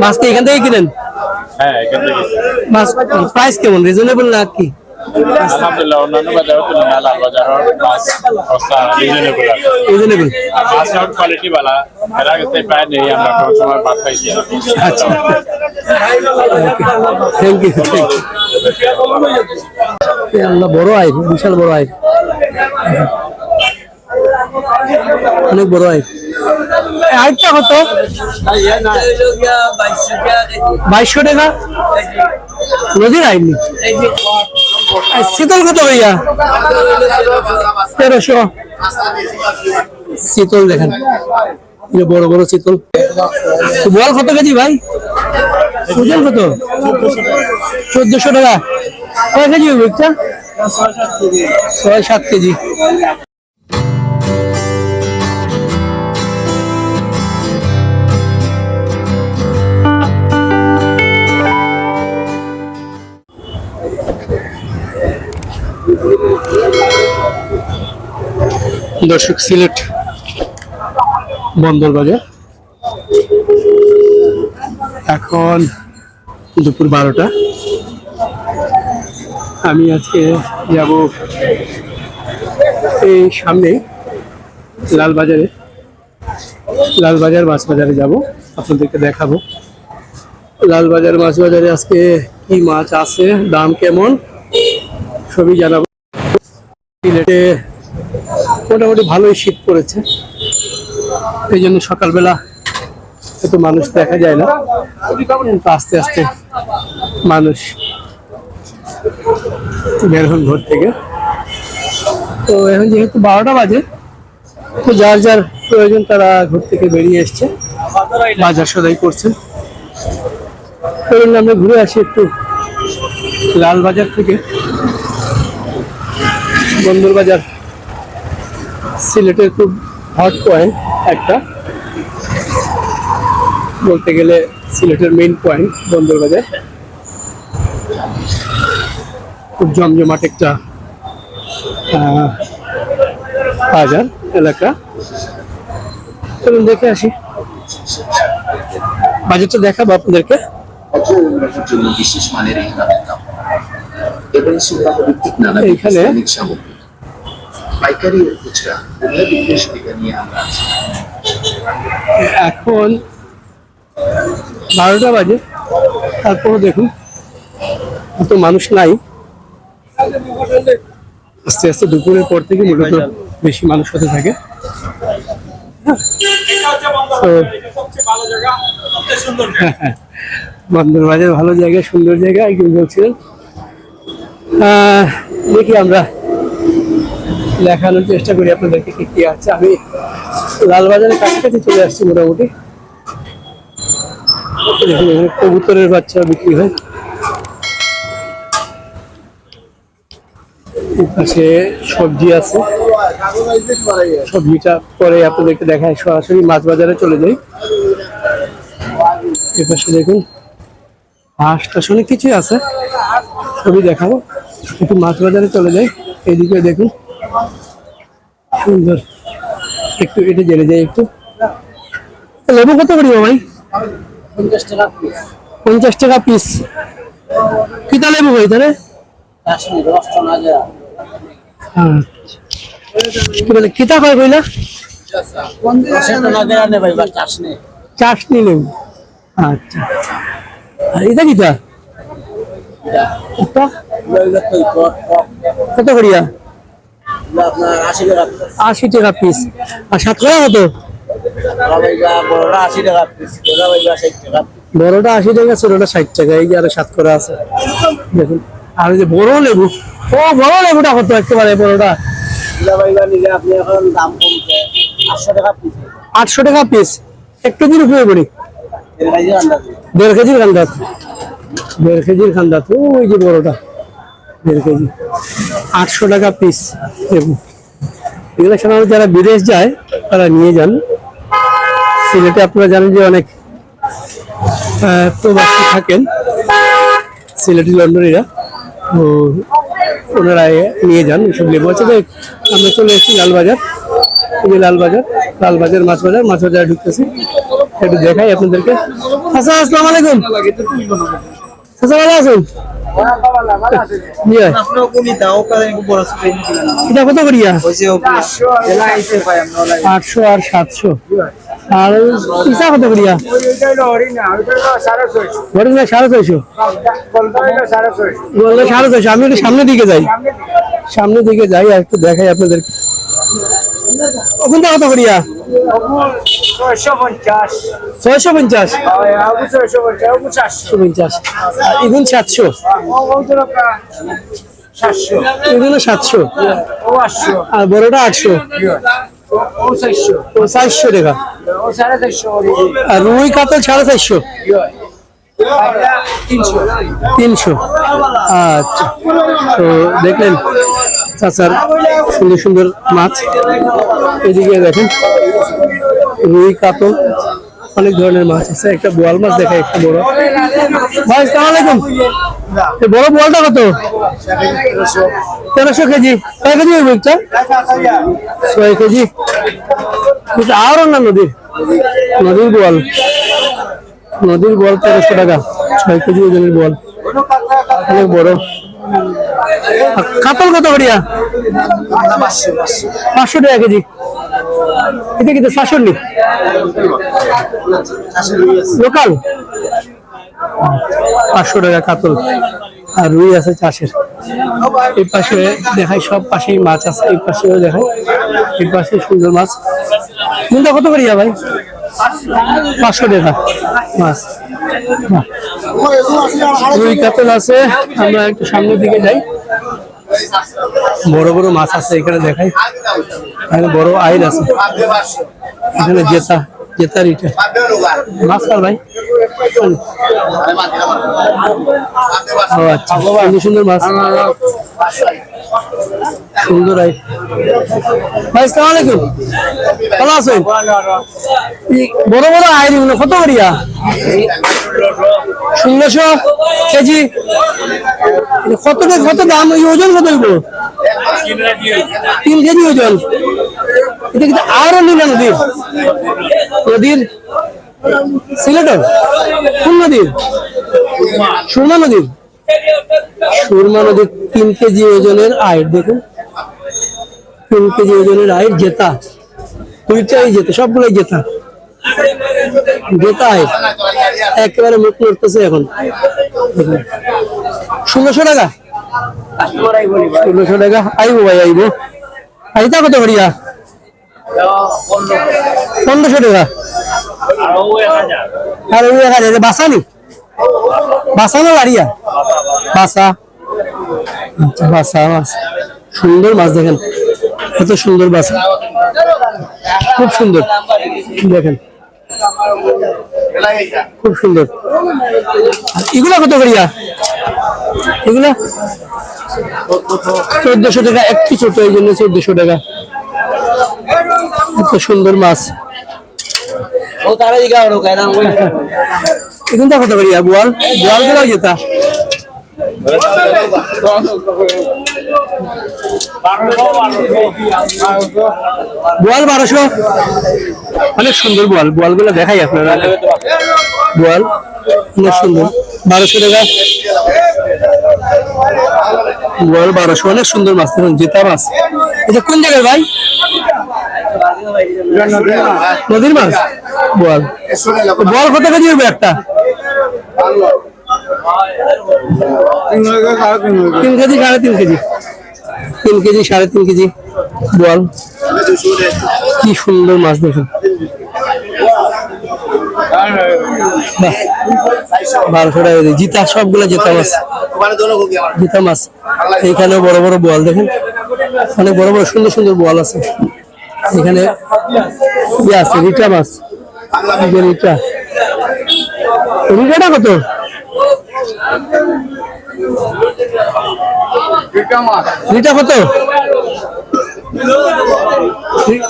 মাছ কি এখান থেকে কিনেন? হ্যাঁ মাছ প্রাইস কেমন? রিজনেবল না কি? আলহামদুলিল্লাহ অন্যান্য বাজারের তুলনায় লাল বাজার মাছ সস্তা রিজনেবল রিজনেবল মাছের কোয়ালিটি ভালো এর আগে থেকে প্রায় নেই আমরা কোনো সময় ভাত খাইছি আচ্ছা। থ্যাংক ইউ আল্লাহ বড় আয় বিশাল বড় আয়। অনেক বড় আয় আরেকটা কত? বাইশশো টাকা? নদীর আইনি শীতল কত ভাইয়া? তেরোশো। শীতল দেখেন। বড় বড় শীতল। বল কত কেজি ভাই? ওজন কত? চোদ্দশো টাকা। কয় কেজি। ছয় সাত কেজি। দর্শক, সিলেট বন্দর বাজার। এখন দুপুর বারোটা। আমি আজকে যাব এই সামনে লালবাজারে। লালবাজার মাছ বাজারে যাব, আপনাদেরকে দেখাবো। লালবাজার মাছ বাজারে আজকে কি মাছ আছে, দাম কেমন, সবই জানাব। মোটামুটি ভালোই শীত পড়েছে। এই জন্য সকালবেলা এত মানুষ দেখা যায় না। কিন্তু আস্তে আস্তে মানুষ বের হন ঘর থেকে। তো এখন যেহেতু বারোটা বাজে, তো যার যার প্রয়োজন তারা ঘর থেকে বেরিয়ে এসছে। বাজার সদাই করছে। আমরা ঘুরে আসি একটু লালবাজার থেকে। বন্দর বাজার সিলেটের খুব হট পয়েন্ট একটা। বলতে গেলে সিলেটের মেইন পয়েন্ট বন্দর বাজার। খুব জমজমাট একটা বাজার এলাকা। চলুন দেখে আসি। বাজারটা দেখাবো আপনাদেরকে। বিশেষ মানের এইখানে? পাইকারি খুচরা উভয় নিয়ে আমরা আছি। এখন বারোটা বাজে, তারপরও দেখুন, এত মানুষ নাই। আস্তে আস্তে দুপুরের পর থেকে মূলত বেশি মানুষ হতে থাকে। তো বন্দর বাজার ভালো জায়গা, সুন্দর জায়গা একদিন বলছিলেন? দেখি আমরা দেখানোর চেষ্টা করি আপনাদেরকে কি কি আছে। আমি লালবাজারের কাছাকাছি চলে আসছি মোটামুটি। কবুতরের বাচ্চা বিক্রি হয়। পাশে সবজি আছে। সবজিটা পরে আপনাদেরকে দেখায় সরাসরি মাছ বাজারে চলে যাই। এপাশে দেখুন, হাঁস টাস অনেক কিছুই আছে। সবই দেখাবো। একটু মাছ বাজারে চলে যাই। এদিকে দেখুন সুন্দর। একটু এটা জেনে যাই একটু। লেবু কত করি ভাই? পঞ্চাশ টাকা পিস কিতা লেবু ভাই তাহলে আচ্ছা। কি বলে কিতা কয় কইলা? চাশনি। লেবু আচ্ছা। আর এটা কিতা কত করিয়া? আশি টাকা পিস আর সাত করা কত? বড়টা আশি টাকা ছোটটা ষাট টাকা এই যে আরও সাত করা আছে। দেখুন আর যে বড় লেবু ও বড় লেবুটা কত একেবারে বড়টা? আটশো টাকা পিস এক কেজির উপরে পড়ি দেড় কেজির খান্দাত দেড় কেজির খান্দাত ওই যে বড়টা দেড় কেজি। আটশো টাকা পিস লেবু এগুলো সাধারণত যারা বিদেশ যায় তারা নিয়ে যান। সিলেটে আপনারা জানেন যে অনেক প্রবাসী থাকেন সিলেটি লন্ডনীরা। তো ওনারা নিয়ে যান এসব লেবু আছে। তো আমরা চলে এসেছি লালবাজার। এই যে লালবাজার লালবাজার মাছ বাজার মাছ বাজারে ঢুকতেছি। একটু দেখাই আপনাদেরকে। চাচা আসসালামু আলাইকুম। চাচা ভালো আছেন। এটা কত করিয়া? আটশো আর সাতশো। আর ইসা কত করিয়া? হরিণা সাড়ে ছয়শো। সাড়ে ছয়শো। আমি একটু সামনের দিকে যাই। সামনের দিকে যাই আর একটু দেখাই আপনাদের ওখানটা কত করিয়া? ছয়শো পঞ্চাশ। পঞ্চাশ। আর এগুন সাতশো। এগুলো সাতশো। আর বড়টা আটশো। ও চারশো। টাকা। আর রুই কাতল সাড়ে চারশো। তিনশো। আচ্ছা। তো দেখলেন। চাচার সুন্দর সুন্দর মাছ। এদিকে দেখেন, রুই, কাতল, অনেক ধরনের মাছ আছে। একটা বোয়াল মাছ দেখায় একটা বড়। ভাই, সালাম আলাইকুম। এই বড় বোয়ালটা কত? তেরোশো কেজি। কয় কেজি হইব একটা ছয় কেজি। আর না নদীর? নদীর বোয়াল। নদীর বল তেরোশো টাকা। ছয় কেজি ওজনের বল অনেক বড়। কাতল কত করিয়া পাঁচশো টাকা কেজি। এটা কিন্তু নি লোকাল? পাঁচশো টাকা কাতল। আর রুই আছে চাষের। এই পাশে দেখাই, সব পাশেই মাছ আছে, এই পাশেও দেখাই। এই পাশে সুন্দর মাছ। কোনটা কত করিয়া ভাই? পাঁচশো টাকা। মাছ। রুই কাতল আছে, আমরা একটু সামনের দিকে যাই। বড় বড় মাছ আছে, এখানে দেখাই। এখানে বড় আইল আছে। এখানে জেতা, জেতার ইটা। মাছ কার ভাই। ও আচ্ছা সুন্দর মাছ। সুন্দর আই ভাই সালাম আলাইকুম। ভালো আছেন? বড় বড় আইলগুলো কত করিয়া? ষোলোশো কেজি। কত কত দাম? ওজন কত হইব তিন কেজি ওজন। এটা কিন্তু আরও নীলা নদীর? নদীর? সিলেটের? কোন নদীর? সুরমা নদীর? সুরমা নদীর তিন কেজি ওজনের আয়ের, দেখুন। তিন কেজি ওজনের আয়ের জেতা। দুইটাই জেতা, সবগুলোই জেতা। জেতা আয়ের। একেবারে মুখ নড়তেছে এখন। ষোলোশো টাকা? ষোলোশো টাকা। আইবো ভাই, আইবো। আইতা কত করিয়া? পনেরোশো টাকা। আর ওই এক হাজার। বাসা নি বাসা না বাড়িয়া? বাসা। আচ্ছা বাসা মাছ সুন্দর মাছ দেখেন। এত সুন্দর বাসা। খুব সুন্দর। দেখেন। খুব সুন্দর। এগুলা কত করিয়া? এগুলা? চোদ্দশো টাকা, একটু ছোট, এই জন্য চোদ্দশো টাকা। এত সুন্দর মাছ। এখানটা কত করিয়া গোয়াল? গোয়ালগুলো যেতা। বল বারোশো। অনেক সুন্দর বল বলগুলো গুলো দেখাই আপনারা। বল অনেক সুন্দর। বারোশো টাকা। বোয়াল বারোশো, অনেক সুন্দর মাছ, দেখুন, জেতা মাছ। এটা কোন জায়গায় ভাই? নদীর মাছ? বল বল কত কেজি হবে একটা? তিন কেজি, সাড়ে তিন কেজি। তিন কেজি, সাড়ে তিন কেজি। বল কি সুন্দর মাছ, দেখুন। বারোশো টাকা কেজি জিতা সবগুলা জিতা মাছ। জিতা মাছ। এইখানে বড় বড় বোয়াল দেখেন। অনেক বড় বড় সুন্দর সুন্দর বোয়াল আছে। এখানে ইয়ে আছে রিটা মাছ। রিটা। রিটাটা কত? রিটা কত?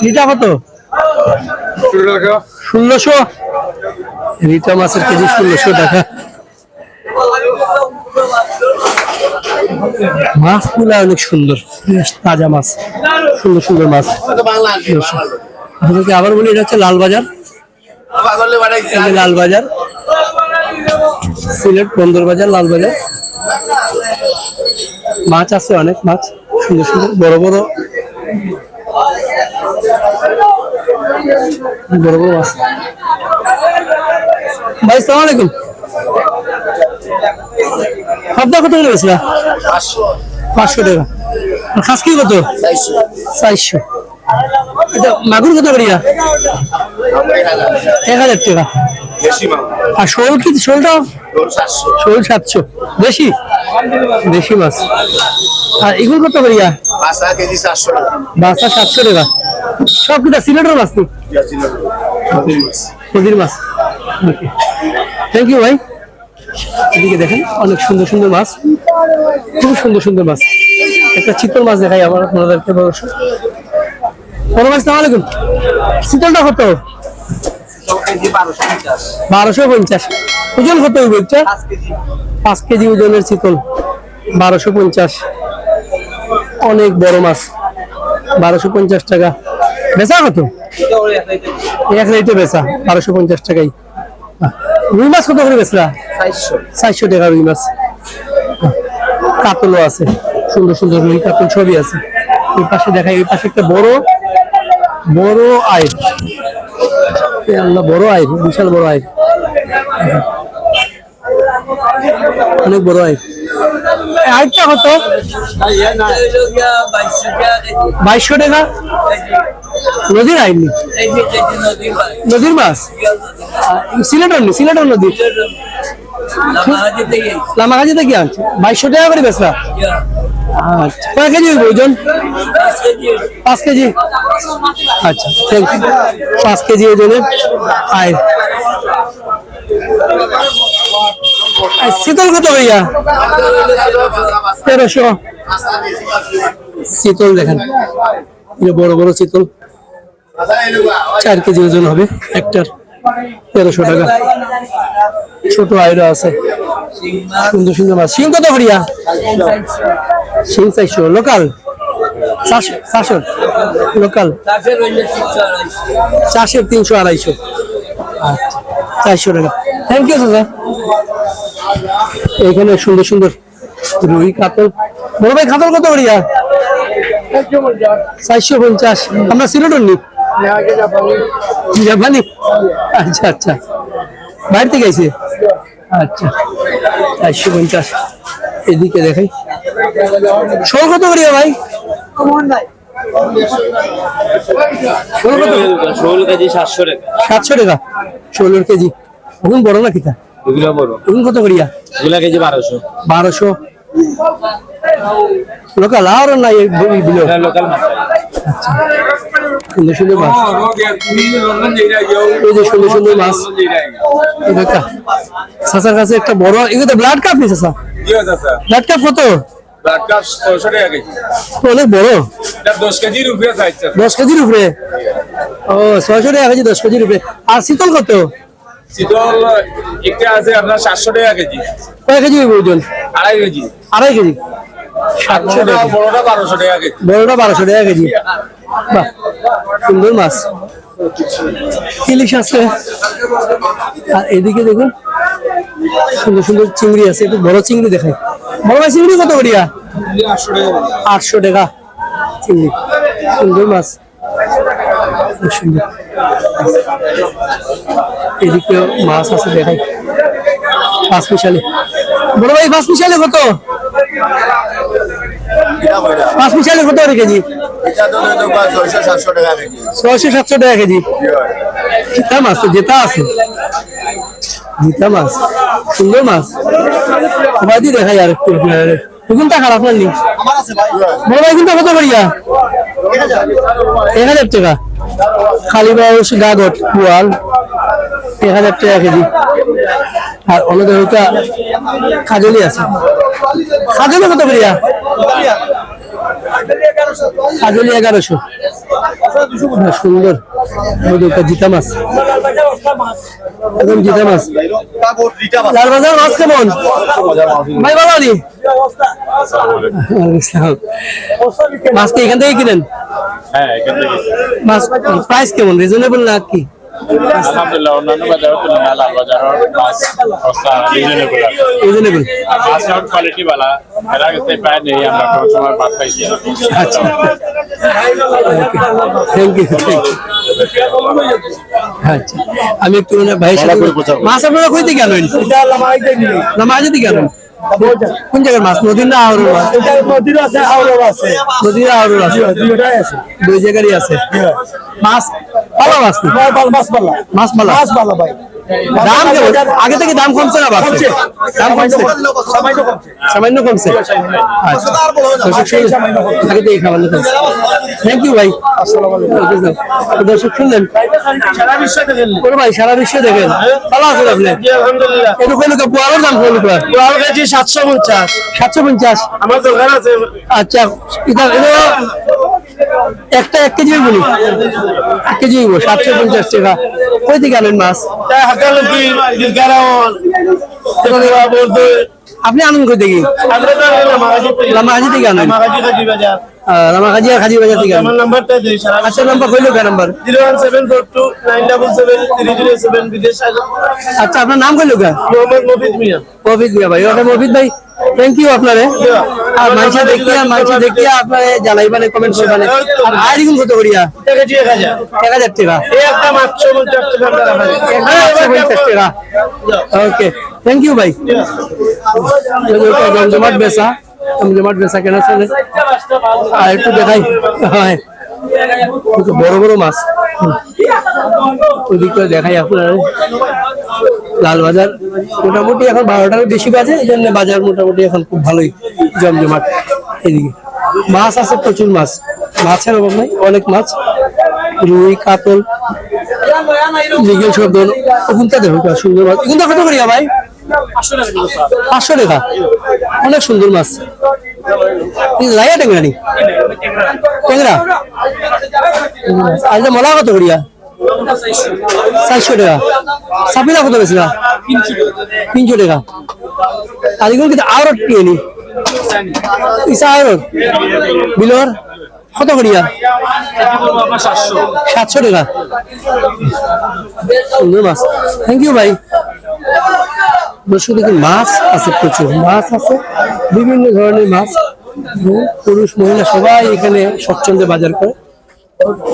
রিটা কত? ষোলোশো। রিটা মাছের কেজি ষোলোশো টাকা। মাছগুলা অনেক সুন্দর তাজা মাছ, সুন্দর সুন্দর মাছ। আপনাকে আবার বলি, এটা হচ্ছে লাল বাজার এই যে লাল বাজার সিলেট বন্দর বাজার লাল বাজার মাছ আছে অনেক মাছ, সুন্দর সুন্দর, বড় বড়। বড় বড় মাছ। ভাই সালাম আলাইকুম। খাদ্য কত করে গেছিল পাঁচশো টাকা। আর খাসকি কত? চারশো। মাগুর কত করিয়া এক হাজার টাকা। আর শোল কি শোলটা শোল সাতশো। বেশি বেশি মাছ। আর এগুলো কত করিয়া বাসা সাতশো টাকা। সব কিটা সিলেটের মাছ তো? নদীর মাছ। থ্যাংক ইউ ভাই। এদিকে দেখেন, অনেক সুন্দর সুন্দর মাছ। খুব সুন্দর সুন্দর মাছ। একটা চিতল মাছ দেখাই আমার আপনাদেরকে মাছ চিতলটা বারোশো পঞ্চাশ। পাঁচ কেজি ওজনের চিতল। বারোশো পঞ্চাশ। অনেক বড় মাছ। বারোশো পঞ্চাশ টাকা। বেচা কত? এক রেটে বেচা। বারোশো পঞ্চাশ টাকাই। রুই মাছ কত করে বেচলা? চারশো। টাকা রুই মাছ। কাতলও আছে সুন্দর সুন্দর রুই কাতল ছবি আছে। ওই পাশে দেখাই ওই পাশে একটা বড় বড় আয় আল্লাহ বড় আয় বিশাল বড় আয় অনেক বড় আয় আরেকটা কত? বাইশশো টাকা? নদীর আইনি? নদীর মাছ সিলেটের নি সিলেটের নদী? লামাগাজি থেকে আনছে বাইশশো টাকা করে বেচরা আচ্ছা কয় কেজি হইব ওজন? পাঁচ কেজি। আচ্ছা থ্যাংক ইউ পাঁচ কেজি ওজনের আয়। শীতল কত ভাইয়া? তেরোশো। শীতল দেখেন। বড় বড় শীতল। চার কেজি ওজন হবে একটার। তেরোশো টাকা। ছোট আয়রা আছে। সুন্দর সুন্দর মাছ। শিং কত করিয়া শিং চারশো। লোকাল? চারশো লোকাল? চারশো তিনশো আড়াইশো। আচ্ছা। চারশো টাকা। থ্যাংক ইউ দাদা এখানে সুন্দর সুন্দর রুই কাতল। বড় ভাই কাতল কত করিয়া চারশো পঞ্চাশ। আমরা সিলেটর নি? জাপানি আচ্ছা আচ্ছা। বাইরে থেকে আইছে? আচ্ছা চারশো পঞ্চাশ। এদিকে দেখাই। শোল কত করিয়া ভাই? কত? কেজি সাতশো টাকা। সাতশো টাকা। ষোলোর কেজি। ওগুন বড় না কিতা বড়। ওগুন কত করিয়া? কেজি বারোশো। বারোশো। লোকাল আর নাই বিলো? লোকাল মাছ। সুন্দর সুন্দর মাছ। এই যে সুন্দর সুন্দর মাছ। দেখা। চাচার কাছে একটা বড় এগুলো তো ব্লাড কাপ নিছে ব্লাড কাপ কত? অনেক বড়। দশ কেজির উপরে ও ছয়শো টাকা কেজি দশ কেজির উপরে আর শীতল কত? শীতল একটা আছে আপনার সাতশো টাকা কেজি। কয় কেজি ওজন আড়াই কেজি। আড়াই কেজি? সাতশো টাকা বড়টা বারোশো টাকা কেজি। বড়টা বারোশো টাকা কেজি। বাহ সুন্দর মাছ। ইলিশ আছে। আর এদিকে দেখুন সুন্দর সুন্দর চিংড়ি আছে। একটু বড় চিংড়ি দেখাই। বড় ভাই চিংড়ি কত করিয়া আটশো টাকা। চিংড়ি। সুন্দর মাছ। খুব সুন্দর। এদিকে মাছ আছে দেখাই। পাঁচ মিশালে বড় ভাই পাঁচ মিশালে কত? পাঁচ মিশালে কত করে কেজি? ছয়শো সাতশো টাকা কেজি। জিতা মাছ তো, জেতা আছে। জিতা মাছ, সুন্দর মাছ। সবাই দেখাই আর একটু কোনটা খারাপ লাগলি? বড় ভাই, কোনটা কত করিয়া? এক হাজার টাকা। খালি বাউস গাগট পুয়াল, এক হাজার টাকা কেজি। আর অন্যদের ওটা খাজলি আছে। খাজলি কত করিয়া? খাজলি এগারোশো। সুন্দর। জিতা মাছ। একদম জিতা মাছ। লাল বাজার মাছ কেমন? ভাই ভালো আনি মাছ কি এখান থেকে কিনেন? হ্যাঁ মাছ প্রাইস কেমন? রিজনেবল না কি? আলহামদুলিল্লাহ অন্যান্য বাজারের তুলনায় লাল বাজারের মাছ সস্তা রিজনেবল রিজনেবল মাছ কোয়ালিটি বালা এর আগে প্রায় নেই আমরা কোনো সময় ভাত খাইছি আচ্ছা। থ্যাংক ইউ আচ্ছা। আমি একটু মানে সাথে মাছ আপনারা কই থেকে আনেন? না মাছ থেকে আনেন কোন জায়গার মাছ? নদীর না আহরুর মাছ? নদীর আছে আউলার আছে। নদীর আহরুর আছে দুইটাই আছে। দুই জায়গারই আছে। মাছ? পালা মাছ? মাছ পাল্লা মাছ পালা। মাছ পাল্লা ভাই। দাম আগে থেকে দাম কমছে না বাড়ছে দাম কমছে। সামান্য কমছে। সামান্য কমছে। আচ্ছা? আগে থেকে থ্যাংক ইউ ভাই। দর্শক শুনলেন। ওরে ভাই সারা বিশ্বে দেখেন। ভালো আছেন আপনি? কইলো পোয়ালোর দাম পোয়াল কেজি সাতশো পঞ্চাশ। সাতশো পঞ্চাশ? আমার দোকান আছে। আচ্ছা এটা একটা এক কেজি বলি? এক কেজি সাতশো পঞ্চাশ টাকা। কই থেকে? আনেন মাছ আপনি আনেন কই থেকে? আমরা লামাহাজি থেকে। আনেন? লামাহাজি আর বাজার থেকে আমার নাম্বারটা দিই আচ্ছা নাম্বার কইলো কে number? Zero one seven four two nine double seven three zero seven বিদেশ আচ্ছা আপনার নাম কইলো কে? মোহাম্মদ মফিদ মিয়া। মফিদ মিয়া ভাই। মফিদ ভাই থ্যাংক ইউ আপনারে। আর মানুষ দেখিয়া মানুষ দেখিয়া আপনারে জানাইবানে কমেন্ট আর আইডিগুন কত করিয়া। এক হাজার টাকা। টাকা। ওকে থ্যাংক ইউ ভাই। জমজমাট বেচা। জমজমাট বেচা কেন চলে। আর একটু দেখাই। হয়। বড় বড় মাছ। ওদিকটা দেখাই আপনার। লাল বাজার মোটামুটি এখন বারোটার বেশি বাজে, এই জন্য বাজার মোটামুটি এখন খুব ভালোই জমজমাট এদিকে। মাছ আছে, প্রচুর মাছ। মাছের অভাব নাই, অনেক মাছ। রুই, কাতল সব ধরুন ওখানটা দেখো সুন্দর মাছ। এখানটা কত করিয়া ভাই? পাঁচশো টাকা। অনেক সুন্দর মাছ। লাইয়া টেংরা নি? টেংরা আজ মলা কত করিয়া? চারশো টাকা। সাপিলা কত বেশিলা তিনশো টাকা। আর এগুলো কিন্তু আরও টিয়ে ইসা আরও বিলোর কত করিয়া? সাতশো টাকা। মাছ। থ্যাংক ইউ ভাই। দর্শক দেখুন মাছ আছে প্রচুর। মাছ আছে। বিভিন্ন ধরনের মাছ। পুরুষ, মহিলা সবাই এখানে স্বচ্ছন্দে বাজার করে।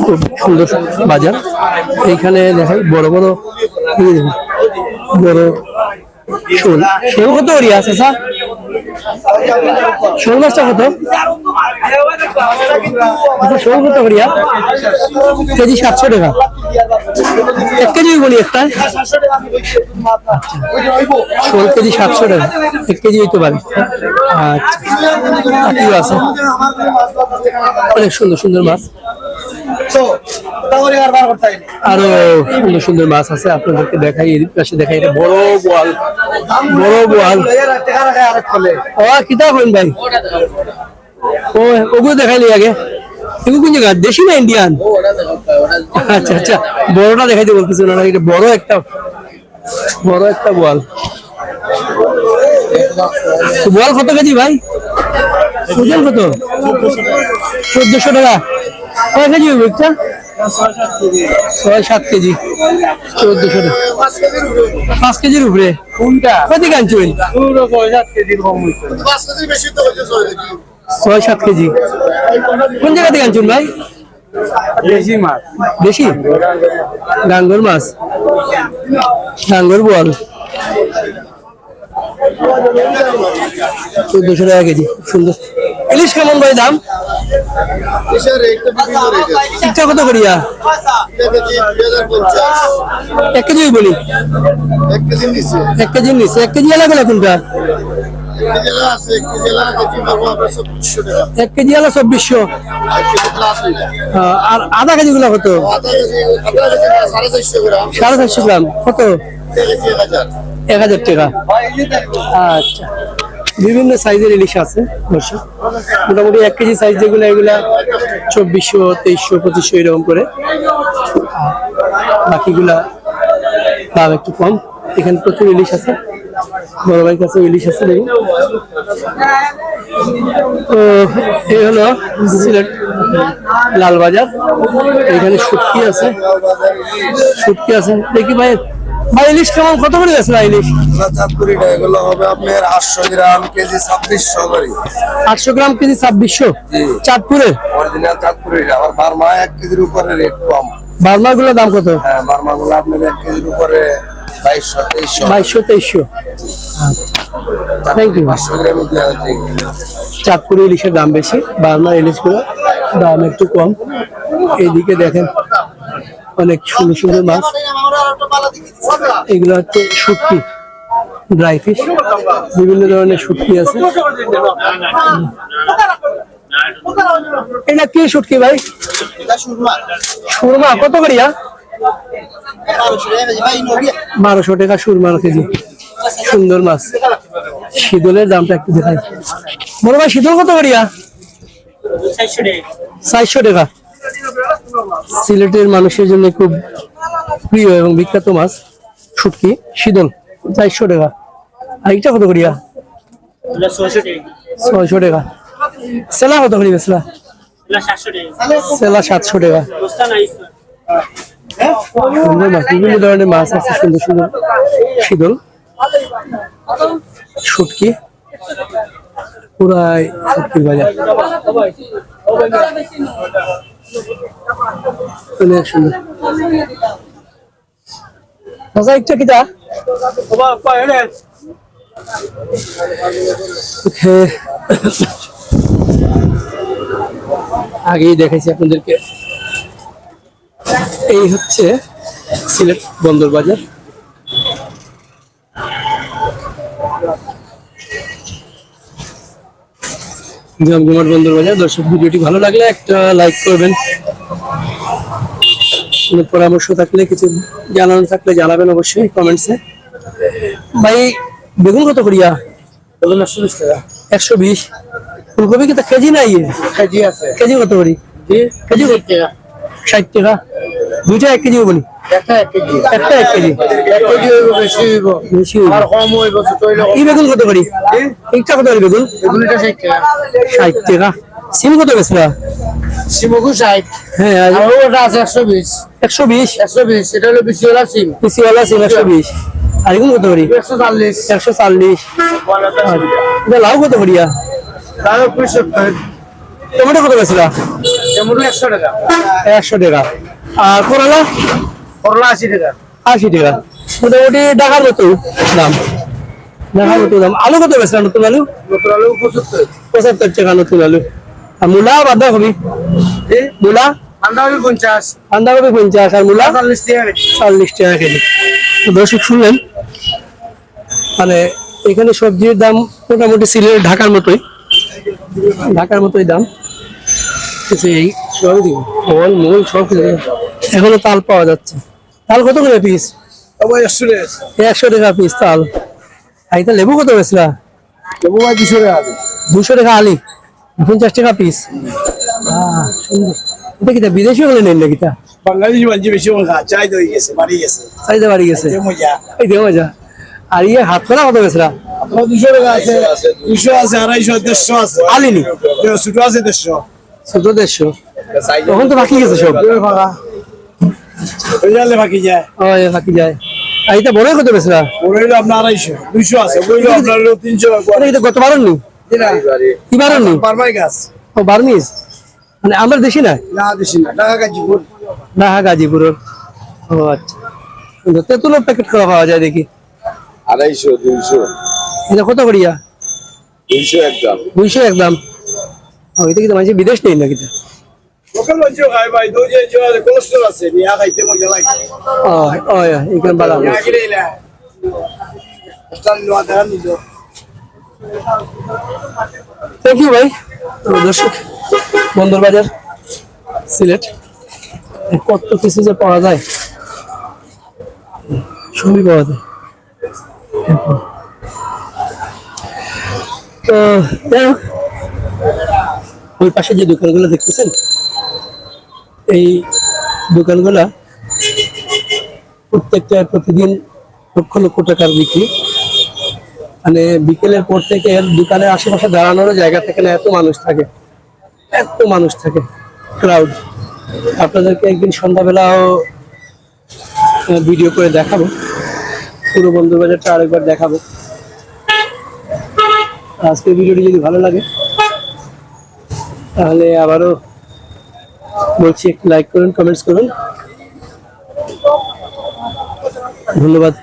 খুব সুন্দর বাজার। এইখানে দেখাই বড় বড় বড় শোল। শোল কত আছে স্যার? মাছটা আচ্ছা কেজি সাতশো টাকা। এক কেজি বলি একটা? ষোলো কেজি সাতশো টাকা। এক আচ্ছা আছে? অনেক সুন্দর সুন্দর মাছ। আরও সুন্দর সুন্দর মাছ আছে। আপনাদেরকে দেখাই পাশে দেখাই, এটা বড় বোয়াল। বড় বোয়াল ও, কিতা করেন ভাই? ও, ওগুলো দেখাইলি আগে। কোন জায়গা? দেশি না ইন্ডিয়ান আচ্ছা আচ্ছা। বড়টা দেখাইতে বলতেছে না এটা বড় একটা বড় একটা বোয়াল বোয়াল কত কেজি ভাই? ওজন কত? চোদ্দশো টাকা। কয় কেজি একটা? ছয় সাত কেজি। চোদ্দশো পাঁচ কেজির উপরে? কোনটা? কদিকে আনছেন ছয় সাত কেজি কোন জায়গা থেকে আনছেন ভাই? দেশি মাছ। বেশি ডাঙ্গর মাছ। ডাঙ্গর বল। চোদ্দশো টাকা কেজি। সুন্দর। ইলিশ কেমন ভাই দাম ঠিকঠাক কত করিয়া এক কেজি বলি এক কেজি নিচ্ছে এক কেজি এলা গেলে কোনটা এক কেজি এলা চব্বিশশো আর আধা কেজি গুলা কত সাড়ে চারশো গ্রাম কত এক হাজার টাকা আচ্ছা বিভিন্ন সাইজের ইলিশ আছে, দর্শক। মোটামুটি এক কেজি সাইজ যেগুলো, এগুলা চব্বিশশো, তেইশশো, পঁচিশশো এরকম করে। বাকিগুলা দাম একটু কম। এখানে প্রচুর ইলিশ আছে। বড় ভাইয়ের কাছে ইলিশ আছে, দেখুন। তো এই হলো সিলেট লালবাজার। এখানে শুটকি আছে। শুটকি আছে। দেখি ভাই ভাই ইলিশ কেমন? কত করে ভাই ইলিশ? চাঁদপুরি এগুলো হবে আপনার আটশো গ্রাম কেজি ছাব্বিশশো করে। আটশো গ্রাম কেজি ছাব্বিশশো? চাঁদপুরে? অরিজিনাল চাঁদপুরি আবার বার্মা এক কেজির উপরে রেট কম। গুলোর দাম কত? হ্যাঁ বার্মা গুলো আপনার এক কেজির উপরে বাইশশো তেইশশো। বাইশশো তেইশশো। থ্যাংক ইউ চাঁদপুরে ইলিশের দাম বেশি বার্মার ইলিশগুলো দাম একটু কম। এইদিকে দেখেন অনেক সুন্দর সুন্দর মাছ। এগুলো হচ্ছে শুটকি ড্রাই ফিশ বিভিন্ন ধরনের শুটকি আছে। এটা কি শুটকি ভাই? সুরমা, কত করিয়া বারোশো টাকা সুরমা কেজি। সুন্দর মাছ। শীতলের দামটা একটু দেখাই। বড় ভাই, শীতল কত করিয়া চারশো টাকা। সিলেটের মানুষের জন্য খুব প্রিয় এবং বিখ্যাত মাছ শুটকি। শীতল, চারশো টাকা। আর এটা কত করিয়া? ছয়শো টাকা। সেলা কত করি বেসলা সেলা সাতশো টাকা। বিভিন্ন ধরনের মাছ আছে, সুন্দর সুন্দর। শীতল, শুটকি। পুরাই শুটকির বাজার। অনেক সুন্দর। আগেই দেখাইছি আপনাদেরকে। এই হচ্ছে সিলেট বন্দর বাজার। জমজমাট বন্দর বাজার দর্শক ভিডিওটি ভালো লাগলে একটা লাইক করবেন। কোনো পরামর্শ থাকলে কিছু জানানো থাকলে জানাবেন অবশ্যই কমেন্টসে ভাই বেগুন কত করিয়া? বেগুন একশো বিশ টাকা। একশো বিশ। ফুলকপি কি তা কেজি নাই? কেজি আছে। কেজি কত করি? কেজি কত? টাকা। ষাট টাকা। দুইটা এক কেজি নি একটা এক কেজি। একটা এক কেজি। বেশি হইবো। এই বেগুন কত করি? এইটা কত করি বেগুন? টাকা। সিম কত শিমগু ষাট। হ্যাঁ আর আর ওটা আছে বিশ। বিশ? বিশ এটা হলো সিম। সিম বিশ। আর এগুলো কত করি? আর এটা লাউ কত করিয়া? পঁয়ষট্টি। টমেটো কত টাকা। একশো টাকা। আর করলা করলা আশি টাকা। আশি টাকা। মোটামুটি ঢাকার মতো দাম। দাম। আলু কত বেচলা নতুন আলু? নতুন আলু পঁচাত্তর। পঁচাত্তর টাকা নতুন আলু। আর মূলা বাঁধাকপি মূলা? বান্ধাকপি পঞ্চাশ। বাঁধাকপি পঞ্চাশ। আর মূলা? চল্লিশ টাকা চল্লিশ টাকা কেজি। তো দর্শক শুনলেন? মানে এখানে সবজির দাম মোটামুটি সিলেট ঢাকার মতোই। ঢাকার মতোই দাম। এই দিব ফল মূল সব কিছু এখনও তাল পাওয়া যাচ্ছে। তাল কত করে পিস একশো টাকা পিস তাল। আর লেবু কত বেচলা তবু ভাই দুশো টাকা দুশো টাকা আলি। পঞ্চাশ টাকা পিস এটা বিদেশি হলে নেন বাঙালি বেশি খা হয়ে গেছে বাড়ি গেছে। চাইতে বাড়ি গেছে। মজা। এই দেখো মজা। আর ইয়ে হাত করা কত বেচলা দুশো টাকা আছে দুশো আছে আড়াইশো দেড়শো আছে। আলিনি ছোট আছে দেড়শো। চোদ্দ দেড়শো। তখন তো বাকি গেছে সব। ফাঁকা বাকি যায়। বাকি যায়। আর এটা বড় কত ওর হইল আপনার আড়াইশো দুইশো আছে হইল আপনার হইল তিনশো। এটা কিন্তু গত বারণ নি কি বারণ নি বারমাই গাছ। ও বার্মিস মানে আমরা দেশি না? না দিছি না টাকা গাজিপুর। না হ্যাঁ গাজীপুরের। ও আচ্ছা। প্যাকেট করা পাওয়া যায় দেখি। আড়াইশো দুইশো। এটা কত করিয়া? দুইশো একদম দুইশো একদম ও এটা কিন্তু মানুষ বিদেশ নেই নাকি লোকাল ভাই দুই যে যে কোলেস্ট্রল আছে নিয়া খাইতে মজা লাগে। ও ও এখানে বালা নিয়া গেলে না স্টান লোয়া দেখা নিল। থ্যাংক ইউ ভাই তো দর্শক বন্দর বাজার সিলেট কত কিছু যে পাওয়া যায়। সবই পাওয়া যায়। তো যাই হোক, ওই পাশে যে দোকানগুলো দেখতেছেন এই দোকানগুলা প্রত্যেকটা প্রতিদিন লক্ষ লক্ষ টাকার বিক্রি। মানে বিকেলের পর থেকে দোকানের আশেপাশে দাঁড়ানোর জায়গা থেকে না এত মানুষ থাকে, এত মানুষ থাকে ক্রাউড আপনাদেরকে একদিন সন্ধ্যাবেলাও ভিডিও করে দেখাবো। পুরো বন্ধু বাজারটা আরেকবার দেখাবো। আজকের ভিডিওটি যদি ভালো লাগে, তাহলে আবারও বলছি একটু লাইক করুন কমেন্টস করুন। ধন্যবাদ।